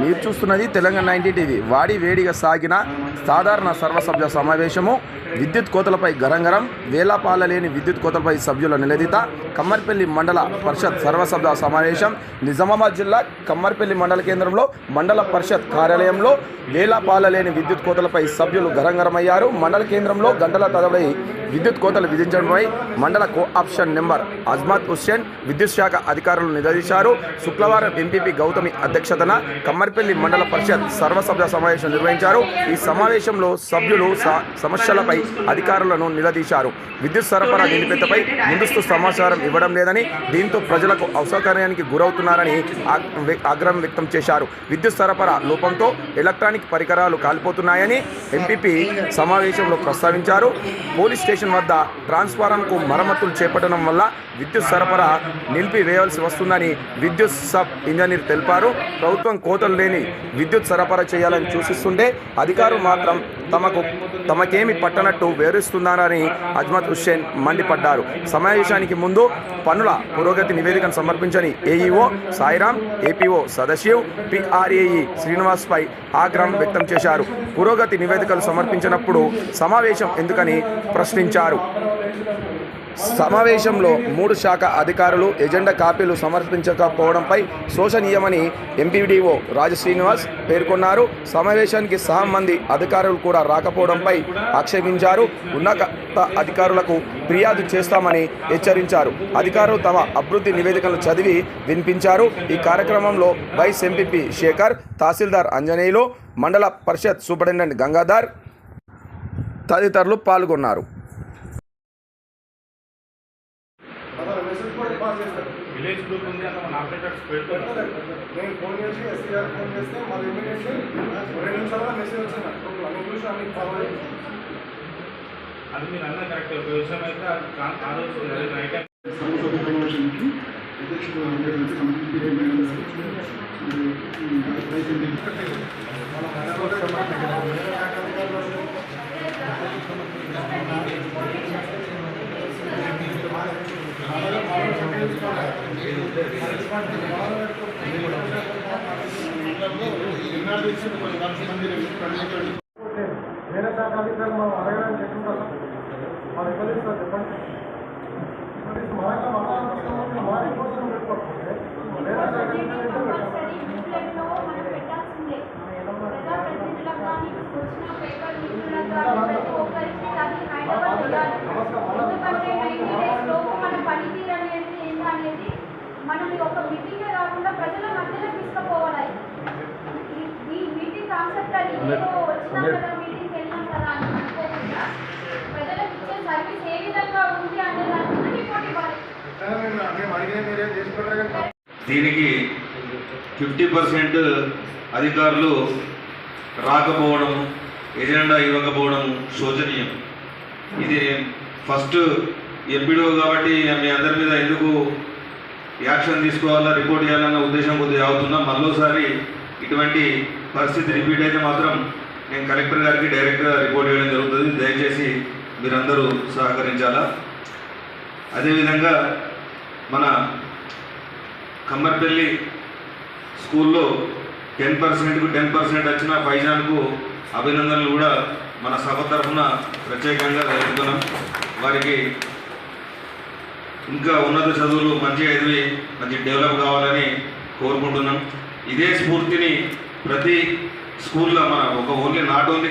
మీరు చూస్తున్నది Telangana ninety TV. వాడి వేడిగా సాగిన సాధారణ సర్వసభ్య సమావేశము. విద్యుత్ కోతలపై గరంగరం వేలాపాల లేని విద్యుత్ కోతలపై సభ్యుల నిలదీత కమ్మర్పల్లి మండల పరిషత్ సర్వసభ్య సమావేశం. నిజామాబాద్ జిల్లా కమ్మర్పల్లి మండల కేంద్రంలో మండల పరిషత్ కార్యాలయంలో వేలాపాల లేని విద్యుత్ కోతలపై సభ్యులు గరంగరమయ్యారు. మండల కేంద్రంలో గంటల తరబడి విద్యుత్ కోతలు విధించడంపై మండల co option member Azmath Hussain విద్యుత్ శాఖ అధికారులు నిలదీశారు. శుక్రవారం ఎంపీపీ గౌతమి అధ్యక్షతన కమ్మర్పల్లి మండల పరిషత్ సర్వసభ్య సమావేశం నిర్వహించారు. ఈ సమావేశంలో సభ్యులు స- సమస్యలపై అధికారులను నిలదీశారు. విద్యుత్ సరఫరా నిలిపెత్తపై ముందస్తు సమాచారం ఇవ్వడం లేదని దీంతో ప్రజలకు అసౌకర్యానికి గురవుతున్నారని ఆగ్రహం వ్యక్తం చేశారు. విద్యుత్ సరఫరా లోపంతో ఎలక్ట్రానిక్ పరికరాలు కాలిపోతున్నాయని ఎంపీపీ సమావేశంలో ప్రస్తావించారు. పోలీస్ స్టేషన్ వద్ద ట్రాన్స్ఫారంకు మరమ్మతులు చేపట్టడం వల్ల విద్యుత్ సరఫరా నిలిపివేయవలసి వస్తుందని విద్యుత్ సబ్ ఇంజనీర్ తెలిపారు. ప్రభుత్వం కోతలు లేని విద్యుత్ సరఫరా చేయాలని సూచిస్తుంటే అధికారులు మాత్రం తమకు తమకేమి పట్టనట్టు వివరిస్తున్నారని అజ్మత్ హుస్సేన్ మండిపడ్డారు. సమావేశానికి ముందు పనుల పురోగతి నివేదికను సమర్పించని AEO Sairam APO Sadashiv PR AE శ్రీనివాస్పై ఆగ్రహం వ్యక్తం చేశారు. పురోగతి నివేదికలు సమర్పించినప్పుడు సమావేశం ఎందుకని ప్రశ్నించారు. సమావేశంలో మూడు శాఖ అధికారులు ఎజెండా కాపీలు సమర్పించకపోవడంపై శోషనీయమని ఎంపీడీఓ రాజశ్రీనివాస్ పేర్కొన్నారు. సమావేశానికి సహా మంది అధికారులు కూడా రాకపోవడంపై ఆక్షేపించారు. ఉన్నత అధికారులకు ఫిర్యాదు చేస్తామని హెచ్చరించారు. అధికారులు తమ అభివృద్ధి నివేదికలను చదివి వినిపించారు. ఈ కార్యక్రమంలో వైస్ ఎంపీపీ శేఖర్ తహసీల్దార్ అంజనేయులు మండల పరిషత్ సూపరింటెండెంట్ గంగాధర్ తదితరులు పాల్గొన్నారు. చేస్తారు విలేజ్ గ్రూప్ ఉంది అక్కడ మన ఆపరేటర్స్ పెడుతున్నారు నేను ఫోన్ చేసి ఎస్సీ గారు ఫోన్ చేస్తే మళ్ళీ ఇమీడియట్లీ రెండు నిమిషాల్లో మెసేజ్ వచ్చింది నాకు అన్ని చూసి అన్ని ఫాలో అయ్యి అది మీరు అన్న కరెక్ట్ ఒక విషయం అయితే అది కా- ఆలోచన అది రైట్ సర్వసభ్య సమావేశానికి వేరే శాఖ అధికారులు మనం అడగడానికి ఎట్లుంటారు మన ఎక్కడ ఇస్తారు చెప్పండి దీనికి ఫిఫ్టీ పర్సెంట్ అధికారులు రాకపోవడం ఎజెండా ఇవ్వకపోవడం శోచనీయం. ఇది ఫస్ట్ ఎంపీడో కాబట్టి మీ అందరి మీద ఎందుకు యాక్షన్ తీసుకోవాలా రిపోర్ట్ చేయాలన్న ఉద్దేశం కొద్దిగా అవుతున్నా మరోసారి ఇటువంటి పరిస్థితి రిపీట్ అయితే మాత్రం నేను కలెక్టర్ గారికి డైరెక్ట్గా రిపోర్ట్ చేయడం జరుగుతుంది. దయచేసి మీరందరూ సహకరించాలా? అదేవిధంగా మన కమ్మర్పల్లి స్కూల్లో టెన్ పర్సెంట్కు టెన్ పర్సెంట్ వచ్చిన ఫైజాన్కు అభినందనలు కూడా మన సభ తరఫున ప్రత్యేకంగా జరుపుతున్నాం వారికి ఇంకా ఉన్నత చదువులు మంచిగా ఎదివి మంచి డెవలప్ కావాలని కోరుకుంటున్నాం. ఇదే స్ఫూర్తిని ప్రతి స్కూల్లో మన ఒక ఓన్లీ నాట్ ఓన్లీ